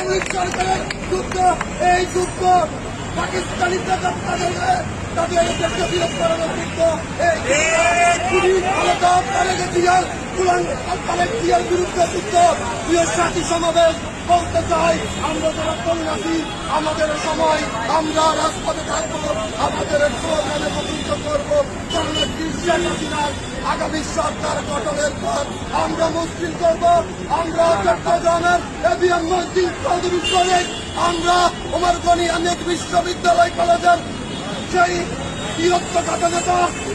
আওয়ামী সরকারের যুদ্ধ এই যুদ্ধ পাকিস্তানি তাদের তাদের দেশকে বিরোধ করানোর যুদ্ধ এই খুবই আলাদা তারেক জিয়ার তারেক জিয়ার বিরুদ্ধে যুদ্ধ। প্রিয় সমাবেশ বলতে চাই। আমরা যারা কন্যাসী আমাদের সময় আমরা রাজপথে থাকব আমাদের প্রতিষ্ঠিত করব। আগামী সরকার গঠনের পর আমরা মুসলিম করব। আমরা চট্টগ্রামের এবিএম মসজিদ চৌধুরী কলেজ আমরা ওমর গনি অনেক বিশ্ববিদ্যালয় কলেজের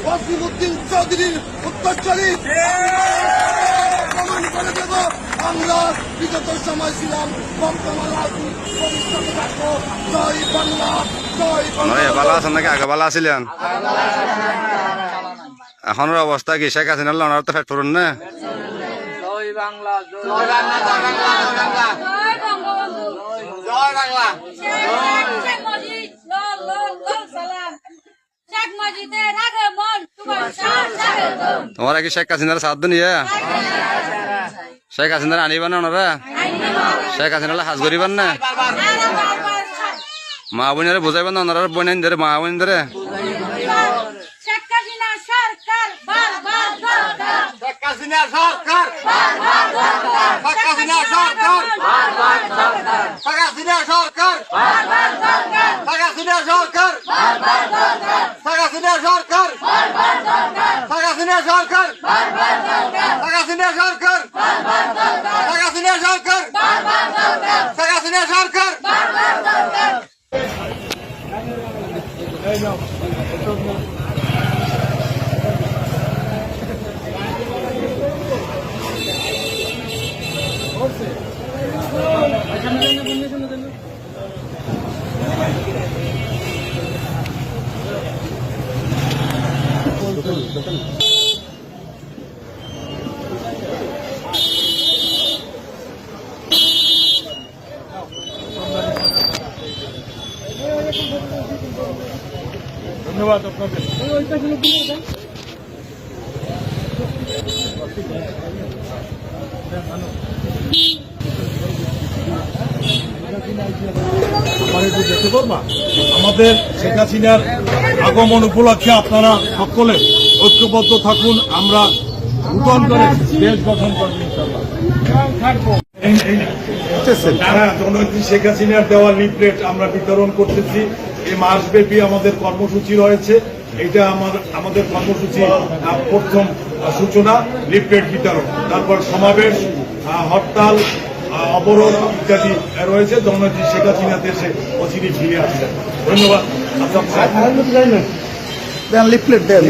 ওয়াসিম উদ্দিন চৌধুরীর উত্তরচারী প্রমাণ করে দেব আমরা বিগত সময় ছিলাম বর্তমান ভবিষ্যতে থাকব। জয় বাংলা জয় নয় ভালো আছেন নাকি? আগে ভালো আছিলেন? এখনের অবস্থা কি? শেখ হাসিনা লনার তো ফেট পড়ুন না? জয় বাংলা জয় বাংলা জয় বাংলা। জয় বাংলা জয় বঙ্গবন্ধু জয় বাংলা শেখ মুজিব লাল লাল লাল সালাম শেখ মুজিবের আগমন তোমার কি শেখ হাসিনার সাথ নিয়ে শেখ হাসিনার আনিবেন না ওনারা? শেখ হাসিনার হাজ করিবেন না? মা বোনের বুঝাইবেন না ওনারা ধরে মা বোন ধরে শেখ হাসিনা সরকার বারবার দরকার শেখ হাসিনা সরকার শেখ হাসিনা সরকার শেখ হাসিনা সরকার শেখ হাসিনা সরকার শেখ হাসিনা সরকার শেখ হাসিনা সরকার শেখ হাসিনা সরকার শেখ হাসিনা সরকার ধন্যবাদ আপনাদের। মানুষ আমার আমাদের শেখ হাসিনার আগমন উপলক্ষে আপনারা সকলে ঐক্যবদ্ধ থাকুন, আমরা করে দেশ গঠন শেখ হাসিনার দেওয়া লিফলেট আমরা বিতরণ করতেছি। এই মাসব্যাপী আমাদের কর্মসূচি রয়েছে। এটা আমার, আমাদের কর্মসূচি প্রথম সূচনা লিফলেট বিতরণ। তারপর সমাবেশ হরতাল অবরোধ ইত্যাদি রয়েছে জননেত্রী শেখ হাসিনা দেশে অচিরে ফিরে আসছেন। ধন্যবাদ। লিফলেট দেন